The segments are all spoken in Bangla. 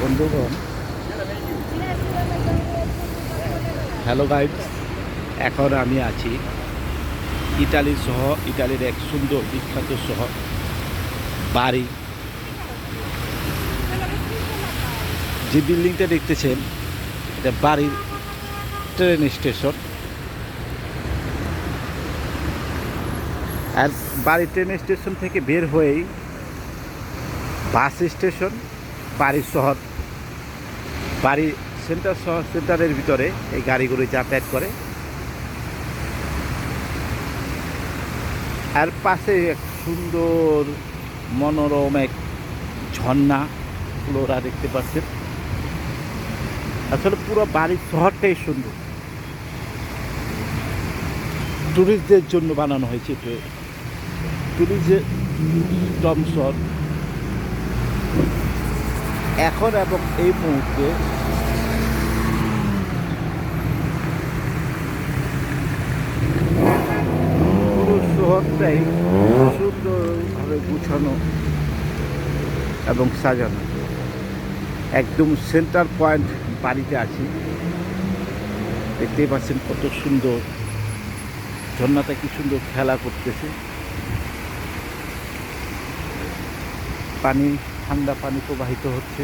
বন্ধুগণ হ্যালো গাইড এখন আমি আছি ইটালি সহ ইটালির এক সুন্দর বিখ্যাত শহর বাড়ি যে বিল্ডিংটা দেখতেছেন, এটা বাড়ির ট্রেন স্টেশন আর বাড়ি ট্রেন স্টেশন থেকে বের হয়েই বাস স্টেশন বাড়ির শহর। বাড়ি সেন্টার শহর সেন্টারের ভিতরে এই গাড়িগুলি যাতায়াত করে। আর পাশে এক সুন্দর মনোরম এক ঝর্ণা ফ্লোরা দেখতে পাচ্ছেন। আসলে পুরো বাড়ির শহরটাই সুন্দর। ট্যুরিস্টদের জন্য বানানো হয়েছে ট্যুরিজম শহর। এখন এবং এই মুহূর্তে শহরটাই সুন্দরভাবে গুছানো এবং সাজানো। একদম সেন্টার পয়েন্ট বাড়িতে আছি। দেখতেই পাচ্ছেন কত সুন্দর। ঝর্ণাটা কি সুন্দর খেলা করতেছে। পানি ঠান্ডা পানি প্রবাহিত হচ্ছে।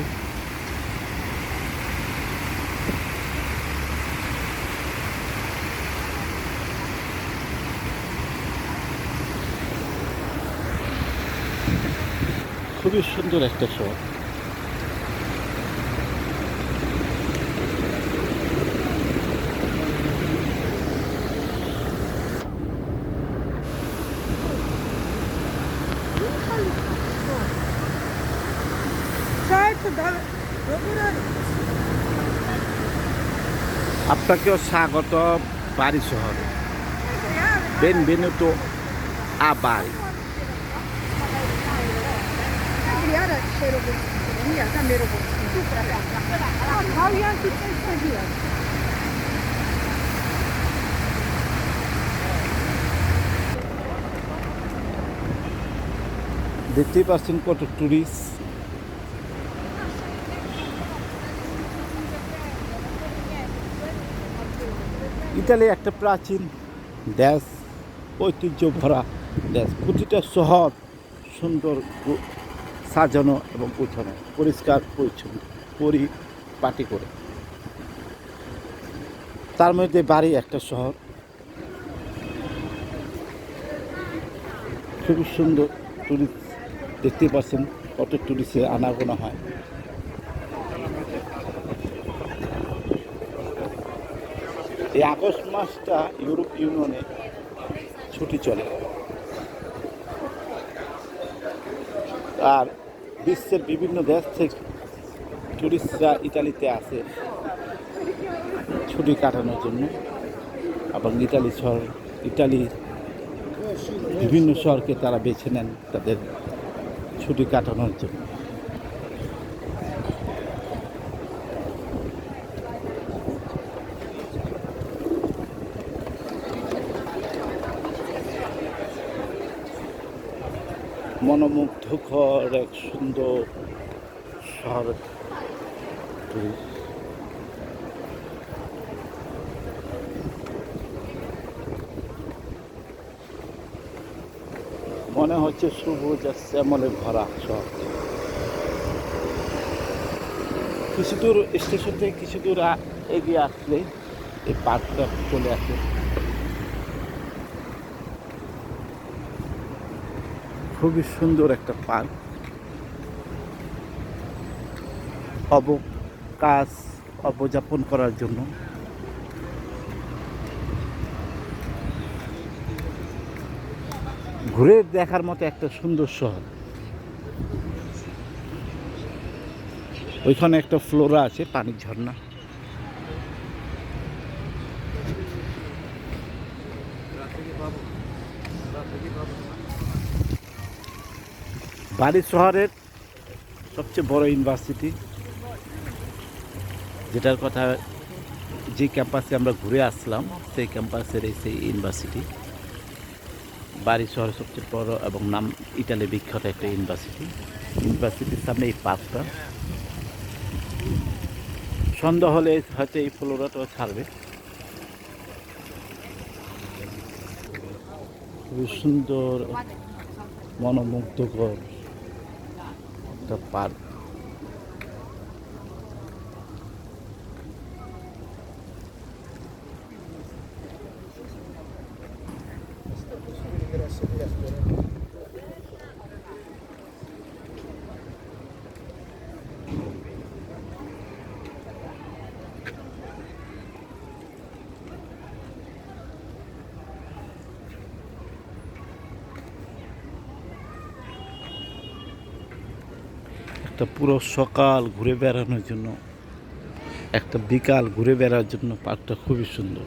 খুবই সুন্দর একটা শহর। আপনাকেও স্বাগত বাড়ি শহরে. Ah, e aqui tem estagiário? দেখতেই পাচ্ছেন কত টুরিস্ট ইতালি একটা প্রাচীন দেশ ঐতিহ্য ভরা দেশ। প্রতিটা শহর সুন্দর সাজানো এবং গোছানো পরিষ্কার, পরিচ্ছন্ন, পরিপাটি করে। তার মধ্যে বাড়ি একটা শহর। খুবই সুন্দর টুরিস্ট, দেখতে পাচ্ছেন কত টুরিস্টের আনাগোনা হয়। এই আগস্ট মাসটা ইউরোপ ইউনিয়নে ছুটি চলে। আর বিশ্বের বিভিন্ন দেশ থেকে টুরিস্টরা ইতালিতে আসে ছুটি কাটানোর জন্য। এবং ইতালি শহর ইতালির বিভিন্ন শহরকে তারা বেছে নেন তাদের ছুটি কাটানোর জন্য। মনোমুগ্ধকর এক সুন্দর শহর মনে হচ্ছে সবুজ আর শ্যামলে ভরা শহর কিছু দূর স্টেশন থেকে কিছু দূর এগিয়ে আসলে এই পার্কটা চলে আসে। খুবই সুন্দর একটা পার্ক। অবকাশ অবযাপন করার জন্য। ঘুরে দেখার মতো একটা সুন্দর শহর। ওইখানে একটা ফ্লোরা আছে, পানির ঝর্ণা। বাড়ি শহরের সবচেয়ে বড় ইউনিভার্সিটি, যেটার কথা যে ক্যাম্পাসে আমরা ঘুরে আসলাম, সেই ক্যাম্পাসের এই সেই ইউনিভার্সিটি। বাড়ি শহরের সবচেয়ে বড় এবং নাম ইটালি বিখ্যাত একটা ইউনিভার্সিটি। ইউনিভার্সিটির সামনে এই পার্কটা সন্ধ্যা হলে হয়তো এই ফ্লোরাটা ছাড়বে। খুবই সুন্দর, মনোমুগ্ধকর। একটা পার্ক। একটা পুরো সকাল ঘুরে বেড়ানোর জন্য, একটা বিকাল ঘুরে বেড়ার জন্য পার্কটা খুবই সুন্দর।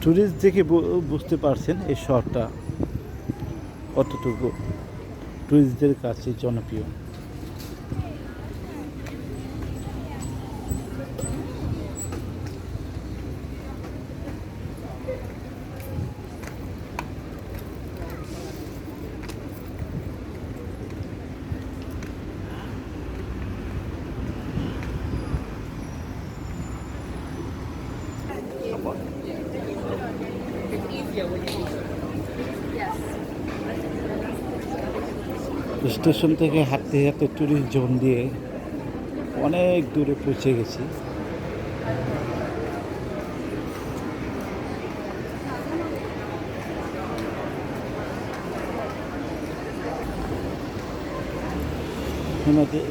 ট্যুরিস্ট দেখে বুঝতে পারছেন এই শহরটা কতটুকু। টুরিস্টদের কাছে জনপ্রিয়। স্টেশন থেকে হাঁটতে হাঁটতে ট্যুরিস্ট জোন দিয়ে অনেক দূরে পৌঁছে গেছি।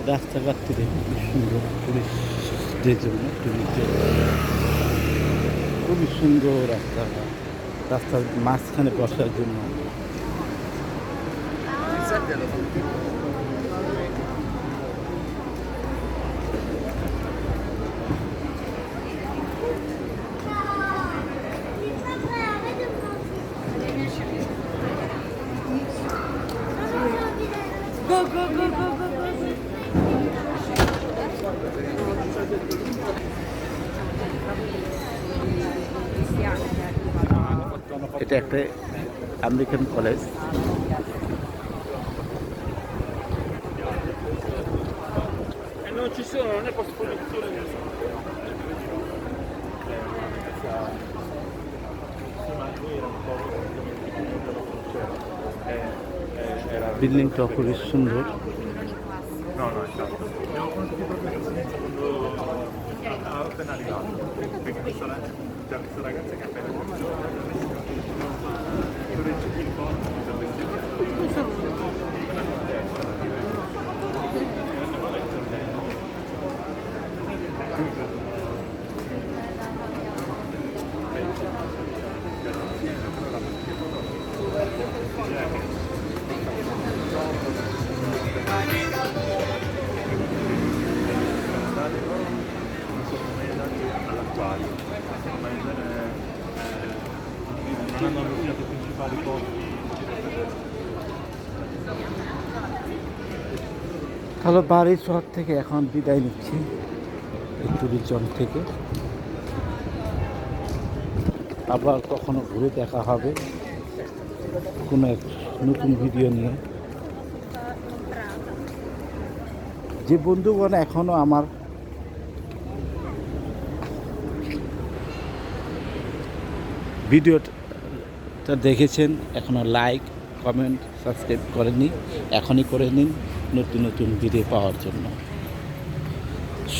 রাস্তাঘাট থেকে খুব সুন্দর টুরিস্টদের জন্য টুরিস্টদের খুবই সুন্দর রাস্তাঘাট। রাস্তার মাঝখানে বসার জন্য Go, go, go, go, go. এটা একটা American college funziona, non è post produzione. Billing topur. No, no. Abbiamo conosciuto proprio secondo appena arrivato. Perché questa ragazza che appena conosciuto, il. Non hanno principali posti. তাহলে বাড়ির শহর থেকে এখন বিদায় নিচ্ছি। এই ট্যুরিজম থেকে। আবার কখনো ঘুরে দেখা হবে। কোনো এক নতুন ভিডিও নিয়ে। যে বন্ধুগণ এখনও আমার ভিডিওটা দেখেছেন, এখনও লাইক কমেন্ট সাবস্ক্রাইব করেননি। এখনই করে নিন নতুন নতুন ভিডিও পাওয়ার জন্য।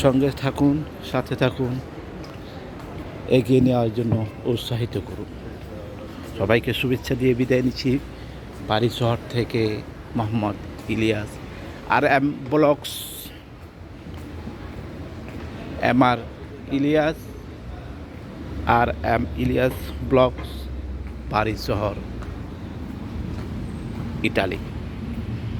সঙ্গে থাকুন, সাথে থাকুন, এগিয়ে নেওয়ার জন্য উৎসাহিত করুন। সবাইকে শুভেচ্ছা দিয়ে বিদায় নিচ্ছি। বাড়ি শহর থেকে মোহাম্মদ ইলিয়াস আর M blocks. M R Ilyas R M Ilyas blogs বাড়ি শহর ইটালি।